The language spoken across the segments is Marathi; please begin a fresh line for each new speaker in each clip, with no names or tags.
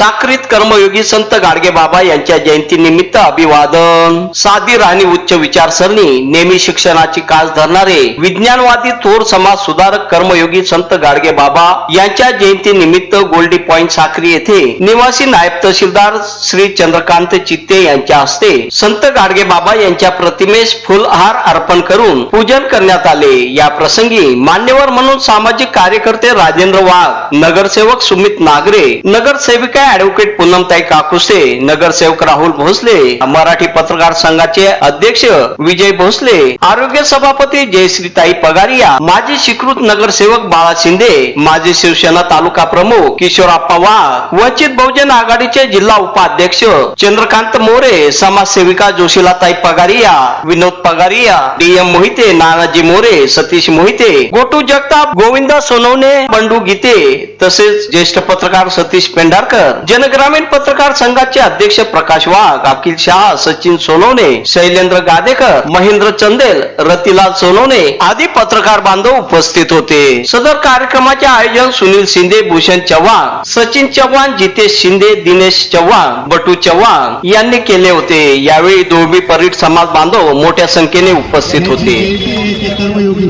साक्रीत कर्मयोगी संत गाडगे बाबा यांच्या जयंतीनिमित्त अभिवादन. साधी राहणी उच्च विचारसरणी नेहमी शिक्षणाची कास धरणारे विज्ञानवादी थोर समाज सुधारक कर्मयोगी संत गाडगे बाबा यांच्या जयंतीनिमित्त गोल्डी पॉइंट साखरी येथे निवासी नायब तहसीलदार श्री चंद्रकांत चित्ते यांच्या हस्ते संत गाडगे बाबा यांच्या प्रतिमेस फुलहार अर्पण करून पूजन करण्यात आले. या प्रसंगी मान्यवर म्हणून सामाजिक कार्यकर्ते राजेंद्र वाघ नगरसेवक सुमित नागरे नगरसेविका ऍडव्होकेट पूनमताई काकुसे नगरसेवक राहुल भोसले मराठी पत्रकार संघाचे अध्यक्ष विजय भोसले आरोग्य सभापती जयश्रीताई पगारिया माजी स्वीकृत नगरसेवक बाळा शिंदे माजी शिवसेना तालुका प्रमुख किशोरप्पा वाघ वंचित बहुजन आघाडीचे जिल्हा उपाध्यक्ष चंद्रकांत मोरे समाजसेविका जोशीलाताई पगारिया विनोद पगारिया डी एम मोहिते नानाजी मोरे सतीश मोहिते गोटू जगताप गोविंदा सोनवणे बंडू गीते तसेच ज्येष्ठ पत्रकार सतीश पेंढारकर जनग्रामीण पत्रकार संघाचे अध्यक्ष प्रकाश वाघ अखिल शाह सचिन सोनवणे शैलेंद्र गादेकर महेंद्र चंदेल रतिलाल सोनवणे आदी पत्रकार बांधव उपस्थित होते. सदर कार्यक्रमाचे आयोजन सुनील शिंदे भूषण चव्हाण सचिन चव्हाण जितेश शिंदे दिनेश चव्हाण बटू चव्हाण यांनी केले होते. यावेळी दोबी परीट समाज बांधव मोठ्या संख्येने उपस्थित होते
जयंती हे कर्मयोगी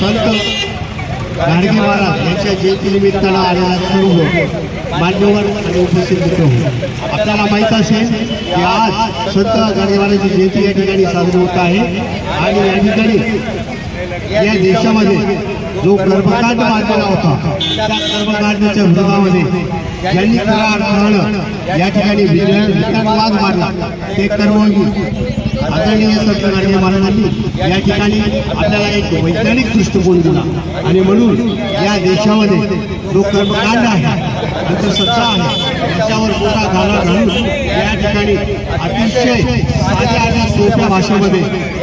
संत गाडगे महाराज यांच्या जयंतीनिमित्तानं आलेला सर्व मान्यवर आणि उपस्थित मित्र आपल्याला माहीत असेल की आज संत गाडगे महाराजांची जयंती या ठिकाणी साजरी होत आहे. आणि या ठिकाणी या देशामध्ये जो कर्मकांड बांधलेला होता त्या कर्मकांडाच्या विरोधामध्ये ज्यांनी खरा अर्थानं या ठिकाणी विज्ञानवाद मारला ते कर्मयोगी आदरणीय संत महाराजांनी या ठिकाणी आपल्याला एक वैज्ञानिक दृष्टिकोन दिला. आणि म्हणून या देशामध्ये जो कर्मकांड आहे त्याचं सत्ता आहे त्याच्यावर मोठा घाला घालून या ठिकाणी अतिशय साध्या सोप्या भाषेमध्ये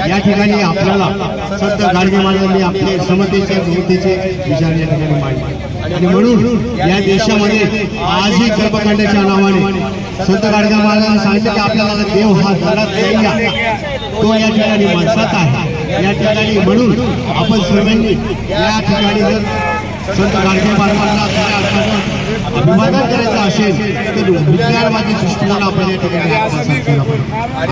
या ठिकाणी आपल्याला संत गाडगे महाराजांनी आपले समतेचे गमतेचे विचार या ठिकाणी मांडले. आणि म्हणून या देशामध्ये आजही कर्मकांडाच्या नावाने संत गाडगे महाराजांनी सांगितले की आपल्याला देव हा घरात नाही तो या ठिकाणी माणसात आहे. या ठिकाणी म्हणून आपण सर्वांनी या ठिकाणी जर संत गाडगे महाराजांना अभिवादन करायचं असेल तर विज्ञानवादी दृष्टिकोन आपण या ठिकाणी